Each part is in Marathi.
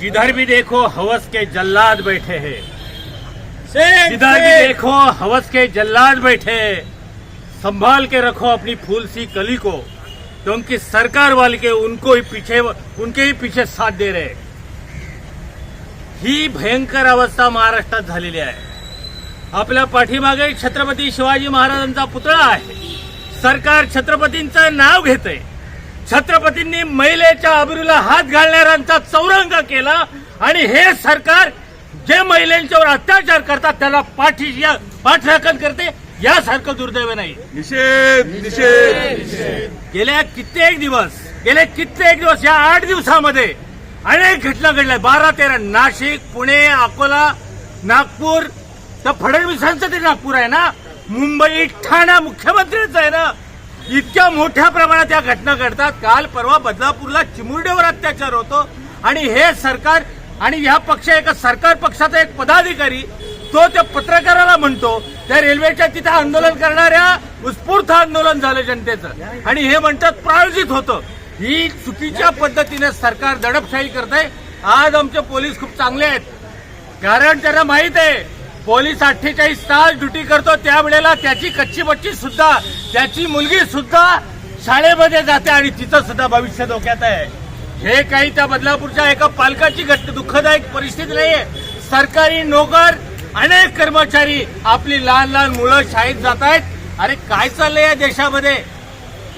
जिधर भी देखो हवस के जल्लाद बैठे हैं। जिधर भी। देखो हवस के जल्लाद बैठे हैं। संभाल के रखो अपनी फूल सी कली को क्योंकि सरकार वाले के उनको ही पीछे उनके ही पीछे साथ दे रहे हैं. ही भयंकर अवस्था महाराष्ट्रात झालेली आहे। आपल्या पाठीमागे छत्रपती शिवाजी महाराजांचा पुतळा आहे। सरकार छत्रपतींचं नाव घेतंय। छत्रपतींनी महिलेच्या आबरूला हात घालणाऱ्यांचा चौरंग केला आणि हे सरकार जे महिलांच्यावर अत्याचार करतात त्याला पाठी पाठराखण करते यासारखं दुर्दैव नाही. निषेध निषेध. गेल्या कित्येक दिवस गेले कित्येक दिवस या आठ दिवसामध्ये अनेक घटना घडल्या. बारा तेरा नाशिक पुणे अकोला नागपूर. तर फडणवीसांचं ते नागपूर आहे ना? मुंबई ठाणा मुख्यमंत्र्यांचं आहे ना? इतक्या मोठ्या प्रमाणात या घटना घडतात. काल परवा बदलापूरला चिमुरडेवर अत्याचार होतो. आणि हे सरकार आणि ह्या पक्ष एका सरकार पक्षाचा एक पदाधिकारी तो त्या पत्रकाराला म्हणतो त्या रेल्वेच्या तिथे आंदोलन करणाऱ्या उत्स्फूर्त आंदोलन झालं जनतेचं. आणि हे म्हणतात प्रायोजित होतं. ही चुकीच्या पद्धतीने सरकार दडपशाही करत आहे आज आमचे पोलीस खूप चांगले आहेत. कारण त्यांना माहीत आहे पोलीस अठ्ठेचाळीस तास ड्युटी करतो त्यावेळेला त्याची कच्ची बच्ची सुद्धा त्याची मुलगी सुद्धा शाळेमध्ये जाते आणि तिचं सुद्धा भविष्य धोक्यात आहे. हे काही त्या बदलापूरच्या एका पालकाची घटना दुःखदायक परिस्थिती नाहीये. सरकारी नोकर अनेक कर्मचारी आपली लहान लहान मुलं शाळेत जात आहेत. अरे काय चाललंय या देशामध्ये?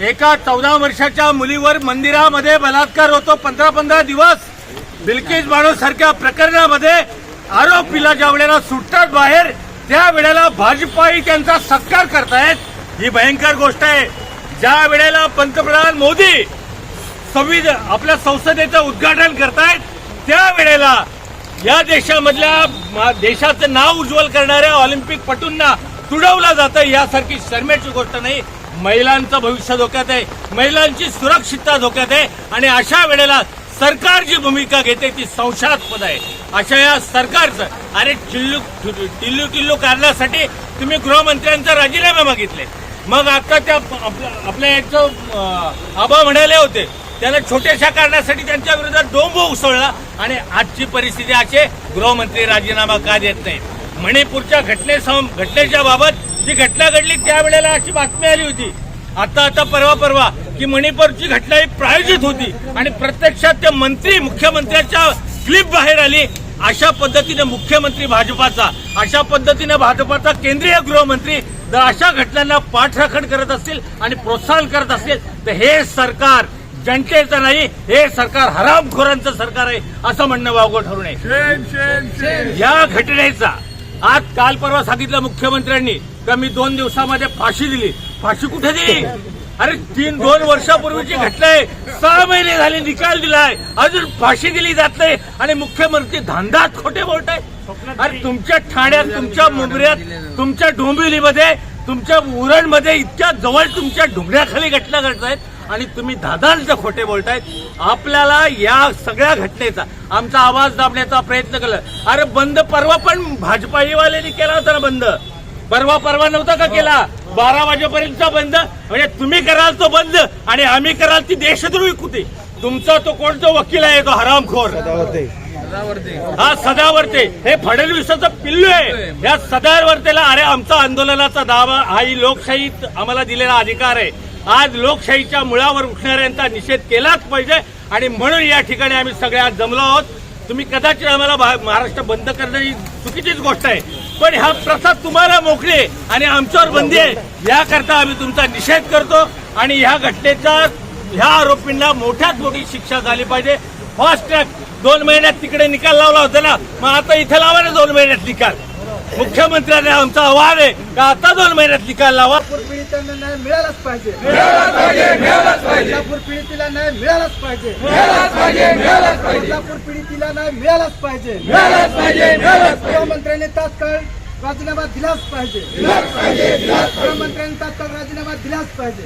एका चौदा वर्षाच्या मुलीवर मंदिरामध्ये बलात्कार होतो पंधरा पंधरा दिवस. बिल्किस बाणू सारख्या प्रकरणामध्ये आरोपीला ज्या वेळेला सुटतात बाहेर त्या वेळेला भाजपाही त्यांचा सत्कार करतायत. ही भयंकर गोष्ट आहे. ज्या वेळेला पंतप्रधान मोदी संविधान आपल्या संसदेचं उद्घाटन करतायत त्या वेळेला या देशामधल्या मा- देशाचं नाव उज्ज्वल करणाऱ्या ऑलिम्पिक पटूंना तुडवलं जातं. यासारखी शर्मेची गोष्ट नाही. महिलांचं भविष्य धोक्यात आहे. महिलांची सुरक्षितता धोक्यात आहे. आणि अशा वेळेला सरकार जी भूमिका घेते ती संशयास्पद आहे. अशा या सरकारचं अरे चिल्लू टिल्लू किल्लू कारणासाठी तुम्ही गृहमंत्र्यांचा राजीनामे मागितले. मग आता त्या आपल्या याचं आबा म्हणाले होते त्याला छोट्याशा कारणासाठी त्यांच्या विरोधात डोंब उसळला आणि आजची परिस्थिती असे गृहमंत्री राजीनामा का देत नाही? मणिपूरच्या घटनेसम घटनेच्या बाबत जी घटना घडली त्यावेळेला अशी बातमी आली होती. आता आता परवा परवा की मणिपूरची घटना ही प्रायोजित होती आणि प्रत्यक्षात ते मंत्री मुख्यमंत्र्यांच्या क्लिप बाहेर आली अशा पद्धतीने मुख्यमंत्री भाजपाचा अशा पद्धतीने भाजपाचा केंद्रीय गृहमंत्री जर अशा घटनांना पाठराखण करत असतील आणि प्रोत्साहन करत असतील तर हे सरकार जनतेचं नाही हे सरकार हरामखोरांचं सरकार आहे असं म्हणणं वावगं ठरू नये. या घटनेचा आज काल परवा सांगितलं मुख्यमंत्र्यांनी का मी दोन दिवसामध्ये फाशी दिली. फाशी कुठे दिली? अरे तीन दोन वर्षापूर्वीची घटना आहे सहा महिने झाले निकाल दिलाय. अजून फाशी दिली जात नाही. आणि मुख्यमंत्री धांदात खोटे बोलताय अरे तुमच्या ठाण्यात तुमच्या मुंबऱ्यात तुमच्या डोंबिवलीमध्ये तुमच्या उरणमध्ये इतक्या जवळ तुमच्या डोंगऱ्याखाली घटना घडत आहेत. आणि तुम्ही दादांचं खोटे बोलतायत आपल्याला या सगळ्या घटनेचा आमचा आवाज दाबण्याचा प्रयत्न केला. अरे बंद परवा पण भाजपाईवाल्यांनी केला होता ना बंद. परवा परवा नव्हता का केला? बारा वाजेपर्यंतचा बंद म्हणजे तुम्ही कराल तो बंद आणि आम्ही कराल ती देशद्रोही कुठे तुमचा तो कोणतो वकील आहे तो हरामखोर हा सदावर्ते. हे फडणवीसाचं पिल्लू आहे. या सदावर्तेला अरे आमचा आंदोलनाचा दावा हा ही लोकशाही आम्हाला दिलेला अधिकार आहे. आज लोकशाहीच्या मुळावर उठणाऱ्यांचा निषेध केलाच पाहिजे आणि म्हणून या ठिकाणी आम्ही सगळे आज जमलो आहोत. तुम्ही कदाचित आम्हाला महाराष्ट्र बंद करणं ही चुकीचीच गोष्ट आहे. पण हा प्रथा तुम्हाला मोकळी आणि आमच्यावर बंदी आहे. याकरता आम्ही तुमचा निषेध करतो आणि ह्या घटनेचा ह्या आरोपींना मोठ्यात मोठी शिक्षा झाली पाहिजे. फास्ट ट्रॅक दोन महिन्यात तिकडे निकाल लावला होता ना मग आता इथे लावा ना दोन महिन्यात निकाल. मुख्यमंत्र्यांना आमचा आव्हान आहे का आता दोन महिन्यात निकाल लावा? बदलापूर पीडितांना न्याय मिळालाच पाहिजे. पीडितीला मिळालाच पाहिजे. बदलापूर पीडितीला न्याय मिळालाच पाहिजे. गृहमंत्र्यांनी तात्काळ राजीनामा दिलाच पाहिजे. गृहमंत्र्यांनी तात्काळ राजीनामा दिलाच पाहिजे.